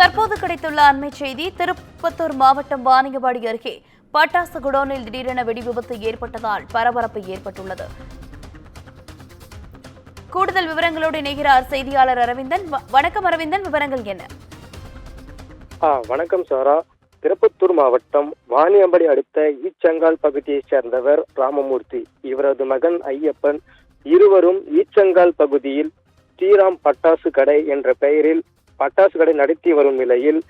தற்போது கிடைத்துள்ள அண்மை செய்தி திருப்பத்தூர் மாவட்டம் வாணியவாடி அருகே பட்டாசு குடோனில் திடீரென வெடி விபத்து ஏற்பட்டதால் பரபரப்பு ஏற்பட்டுள்ளது. கூடுதல் விவரங்களோடு இணைகிறார் செய்தியாளர் அரவிந்தன். வணக்கம் அரவிந்தன். விவரங்கள் என்ன? வணக்கம் சாரா. திருப்பத்தூர் மாவட்டம் வாணியம்படி அடுத்த ஈச்சங்கால் பகுதியைச் சேர்ந்தவர் ராமமூர்த்தி. இவரது மகன் ஐயப்பன் இருவரும் ஈச்சங்கால் பகுதியில் ஸ்ரீராம் பட்டாசு கடை என்ற பெயரில் பட்டாசு கடை நடத்தி வரும் நிலையில்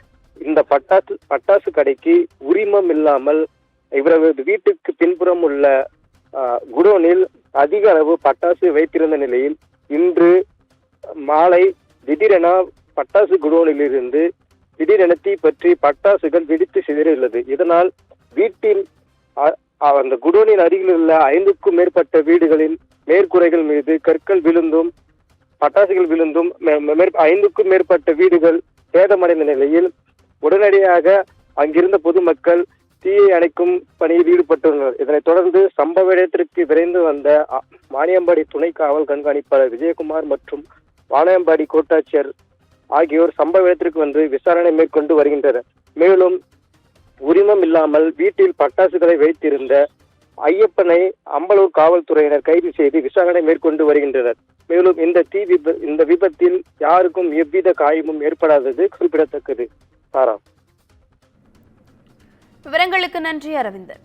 இந்த பட்டாசு பட்டாசு கடைக்கு உரிமம் இல்லாமல் இவரது வீட்டுக்கு பின்புறம் உள்ள குடோனில் அதிக அளவு பட்டாசு வைத்திருந்த நிலையில் இன்று மாலை திடீரென பட்டாசு குடோனிலிருந்து திடீரென பற்றி பட்டாசுகள் வெடித்து சிதறியுள்ளது. இதனால் வீட்டில் அந்த குடோனின் அருகில் உள்ள ஐந்துக்கும் மேற்பட்ட வீடுகளின் மேற்கூரைகள் மீது கற்கள் விழுந்தும் பட்டாசுகள் விழுந்தும் மே- ஐந்துக்கும் மேற்பட்ட வீடுகள் சேதமடைந்த நிலையில் உடனடியாக அங்கிருந்த பொதுமக்கள் தீயை அணைக்கும் பணியில் ஈடுபட்டுள்ளனர். இதனைத் தொடர்ந்து சம்பவ இடத்திற்கு விரைந்து வந்த மானியம்பாடி வாணியம்பாடி துணை காவல் கண்காணிப்பாளர் விஜயகுமார் மற்றும் வாணியம்பாடி கோட்டாட்சியர் ஆகியோர் சம்பவ இடத்திற்கு வந்து விசாரணை மேற்கொண்டு வருகின்றனர். மேலும் உரிமம் இல்லாமல் வீட்டில் பட்டாசுகளை வைத்திருந்த ஐயப்பனை அம்பலூர் காவல்துறையினர் கைது செய்து விசாரணை மேற்கொண்டு வருகின்றனர். மேலும் இந்த தீ விப இந்த விபத்தில் யாருக்கும் எவ்வித காயமும் ஏற்படாதது குறிப்பிடத்தக்கது. விவரங்களுக்கு நன்றி அரவிந்தன்.